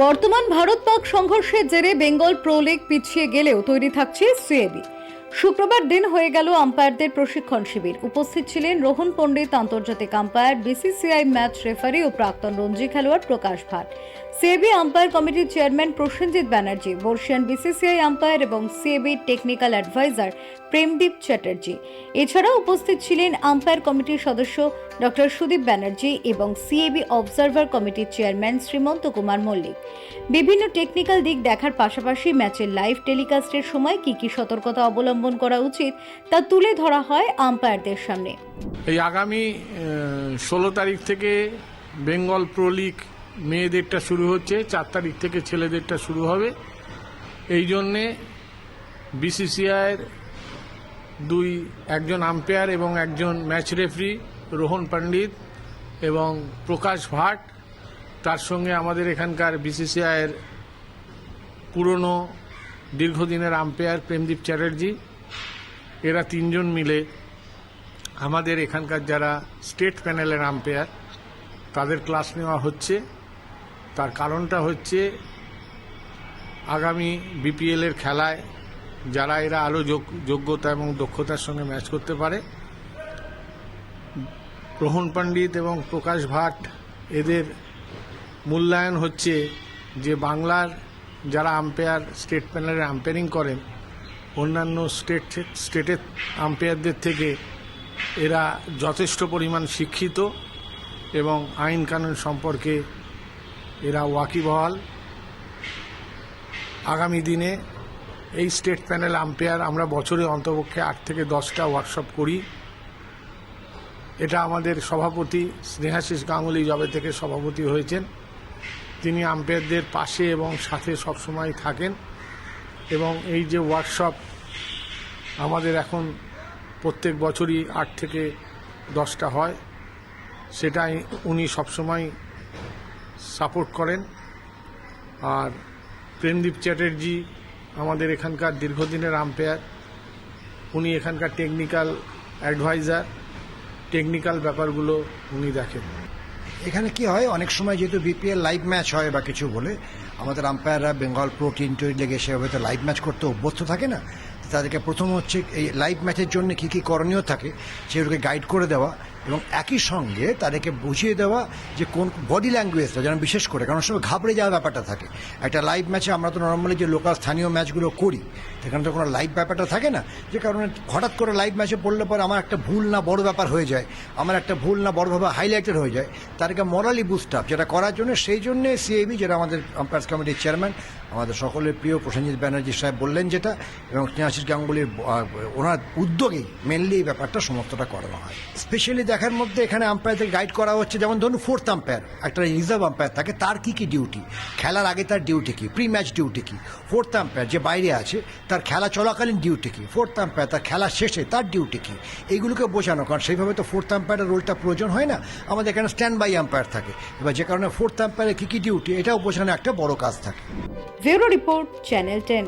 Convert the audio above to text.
বর্তমান ভারত পাক সংঘর্ষের জেরে বেঙ্গল প্রো পিছিয়ে গেলেও তৈরি থাকছে সিএবি শুক্রবার দিন হয়ে গেল আম্পায়ারদের প্রশিক্ষণ শিবির। উপস্থিত ছিলেন রোহন পণ্ডিত, আন্তর্জাতিক আম্পায়ার বিসিসিআই ম্যাচ রেফারি ও প্রাক্তন রঞ্জি খেলোয়াড় প্রকাশ ভাট। সিএবি আম্পায়ার কমিটির চেয়ারম্যান প্রসেনজিৎ ব্যানার্জি, বর্ষিয়ান বিসিসিআই আম্পায়ার এবং CAB technical adviser Premdeep Chatterjee. এছাড়াও উপস্থিত ছিলেন আম্পায়ার কমিটির সদস্য ডক্টর সুদীপ ব্যানার্জি এবং সিএবি অবজারভার কমিটির চেয়ারম্যান শ্রীমন্ত কুমার মল্লিক। বিভিন্ন টেকনিক্যাল দিক দেখার পাশাপাশি ম্যাচের লাইভ টেলিকাস্টের সময় কি কি সতর্কতা অবলম্বন করা উচিত তা তুলে ধরা হয় আম্পায়ারদের সামনে। এই আগামী ষোলো তারিখ থেকে বেঙ্গল প্রো লিগ মেয়েদেরটা শুরু হচ্ছে, চার তারিখ থেকে ছেলেদেরটা শুরু হবে। এই জন্যে বিসিসিআইয়ের দুই, একজন আম্পায়ার এবং একজন ম্যাচ রেফারি রোহন পণ্ডিত এবং প্রকাশ ভাট। তার সঙ্গে আমাদের এখানকার বিসিসিআইয়ের পুরনো, দীর্ঘদিনের আম্পায়ার প্রেমদীপ চ্যাটার্জি। এরা তিনজন মিলে আমাদের এখানকার যারা স্টেট প্যানেলের আম্পায়ার তাদের ক্লাস নেওয়া হচ্ছে। তার কারণটা হচ্ছে আগামী বিপিএল এর খেলায় যারা এরা আরও যোগ- যোগ্যতা এবং দক্ষতার সঙ্গে ম্যাচ করতে পারে রোহন পণ্ডিত এবং প্রকাশ ভাট এদের মূল্যায়ন হচ্ছে যে বাংলার যারা আম্পায়ার স্টেট প্যানেলের আম্পায়ারিং করেন, অন্যান্য স্টেট স্টেটের আম্পায়ারদের থেকে এরা যথেষ্ট পরিমাণ শিক্ষিত এবং আইন কানুন সম্পর্কে এরা ওয়াকিবহাল। আগামী দিনে এই স্টেট প্যানেল আম্পায়ার আমরা বছরে অন্তপক্ষে আট থেকে দশটা ওয়ার্কশপ করি। এটা আমাদের সভাপতি স্নেহাশিস গাঙ্গুলি জবে থেকে সভাপতি হয়েছেন। তিনি আম্পায়ারদের পাশে এবং সাথে সবসময় থাকেন এবং এই যে ওয়ার্কশপ আমাদের এখন প্রত্যেক বছরই আট থেকে দশটা হয়, সেটাই উনি সবসময় সাপোর্ট করেন। আর প্রেমদীপ চ্যাটার্জি আমাদের এখানকার দীর্ঘদিনের আম্পায়ার। উনি এখানকার টেকনিক্যাল অ্যাডভাইজার টেকনিক্যাল ব্যাপারগুলো উনি দেখেন। এখানে কি হয়, অনেক সময় যেহেতু বিপিএল লাইভ ম্যাচ হয় বা কিছু বলে, আমাদের আম্পায়াররা বেঙ্গল প্রো টি টোয়েন্টি লেগে সেভাবে তো লাইভ ম্যাচ করতে অভ্যস্ত থাকে না। তাদেরকে প্রথম হচ্ছে এই লাইভ ম্যাচের জন্য কি কি করণীয় থাকে, সেগুলোকে গাইড করে দেওয়া। এবং একই সঙ্গে তাদেরকে বুঝিয়ে দেওয়া যে কোন বডি ল্যাঙ্গুয়েজটা যেন বিশেষ করে, কারণ সময় ঘাবড়ে যাওয়ার ব্যাপারটা থাকে। একটা লাইভ ম্যাচে আমরা তো নর্মালি যে লোকাল স্থানীয় ম্যাচগুলো করি সেখানে তো কোনো লাইভ ব্যাপারটা থাকে না। যে কারণে হঠাৎ করে লাইভ ম্যাচে পড়লে পর আমার একটা ভুল না বড় ব্যাপার হয়ে যায়, আমার একটা ভুল না বড়ভাবে হাইলাইটেড হয়ে যায়। তাদেরকে মরালি বুস্ট আপ যেটা করার জন্য সেই জন্যে সিএবি যেটা আমাদের আম্পায়ার্স কমিটির চেয়ারম্যান আমাদের সকলের প্রিয় প্রসেনজিৎ ব্যানার্জি সাহেব বললেন যেটা, এবং স্নেহাশিস গাঙ্গুলির ওনার উদ্যোগেই মেনলি এই ব্যাপারটা সমস্তটা করানো হয়। স্পেশালি দেখার মধ্যে এখানে আম্পায়ারদের গাইড করা হচ্ছে। যেমন ধরুন ফোর্থ আম্পায়ার একটা রিজার্ভ আম্পায়ার থাকে, তার কি কি ডিউটি খেলার আগে তার ডিউটি কি? প্রি ম্যাচ ডিউটি কি? ফোর্থ আম্পায়ার যে বাইরে আছে, তার খেলা চলাকালীন ডিউটি কি? ফোর্থ আম্পায়ার তার খেলা শেষে তার ডিউটি কি? এইগুলোকে বোঝানো, কারণ সেইভাবে তো ফোর্থ আম্পায়ারের রোলটা প্রয়োজন হয় না। আমাদের এখানে স্ট্যান্ড বাই আম্পায়ার থাকে। এবার যে কারণে ফোর্থ আম্পায়ারের কী কী ডিউটি এটাও বোঝানো একটা বড় কাজ থাকে। Bureau report channel ten